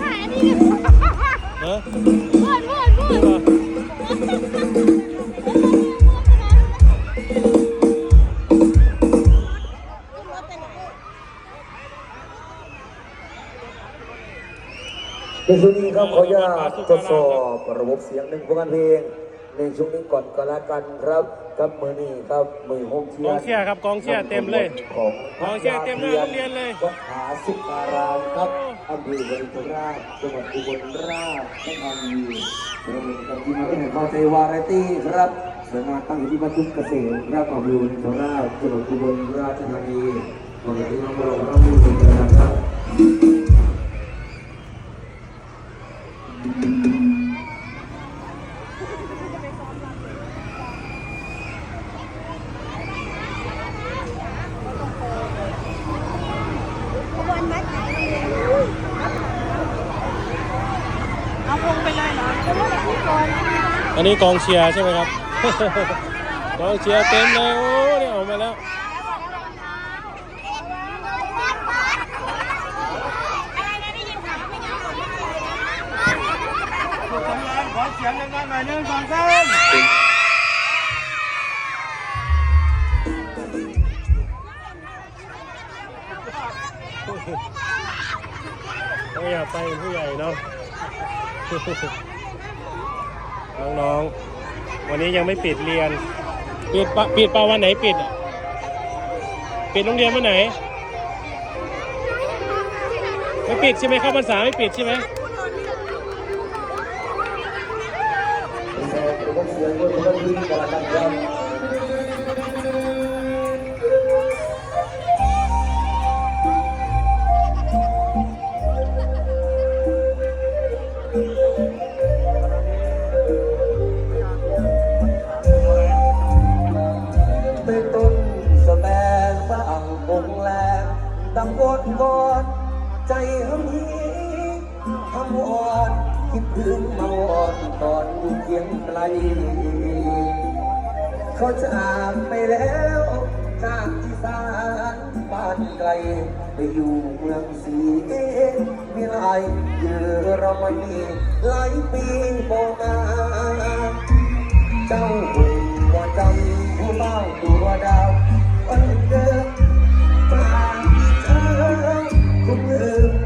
ถ่ายอันนี้กันเนอะพูดพูดพูดในช่วงนี้ครับขออนุญาตทดสอบระบบเสียงหนึ่งผลงานเพลง ในช่วงนี้ก่อนก็แล้วกันครับกับมือนี้ครับมือโฮมเชียกองเชียร์ครับกองเชียร์เต็มเลยของกองเชียร์เต็มเลยโรงเรียนเลยวัดผาสุการามครับอำเภอบริณราชจังหวัดอุบลราชธานีเราเป็นกับทีมงานที่ให้ความใจวาไรตี้ครับสำนักตั้งอยู่ที่บ้านทุ่งเกษตรครับอำเภอบริณราชจังหวัดอุบลราชธานีขอบคุณน้องๆเราผู้ชมกันนะครับ เอาพวงไปเลยเหรออันนี้กองเชียร์ใช่ไหมครับ กองเชียร์เต็มเลยโอ้เนี่ยออกมาแล้วอะไรนะได้ยินข่าวไม่ยังหมดเลยนะขอเสียงดังๆหน่อยหนึ่งสองสาม ไม่อยากไปเป็นผู้ใหญ่เนาะ น้องๆ วันนี้ยังไม่ปิดเรียน ปิดปะปิดปะวันไหนปิดอะปิดโรงเรียนวันไหน ไม่ปิดใช่ไหมเข้าพรรษาไม่ปิดใช่ไหม ตำบลบอดใจเฮานี้ทำวอดคิดถึงมาวอดตอนเกียงไกล เขาจากไปแล้วจากที่สานบ้านไกล ไปอยู่เมืองสีเอวิไลเยอรมนีหลายปีบ่มาเจ้าหุ่นบ่จำผู้เมาตัวดาว you.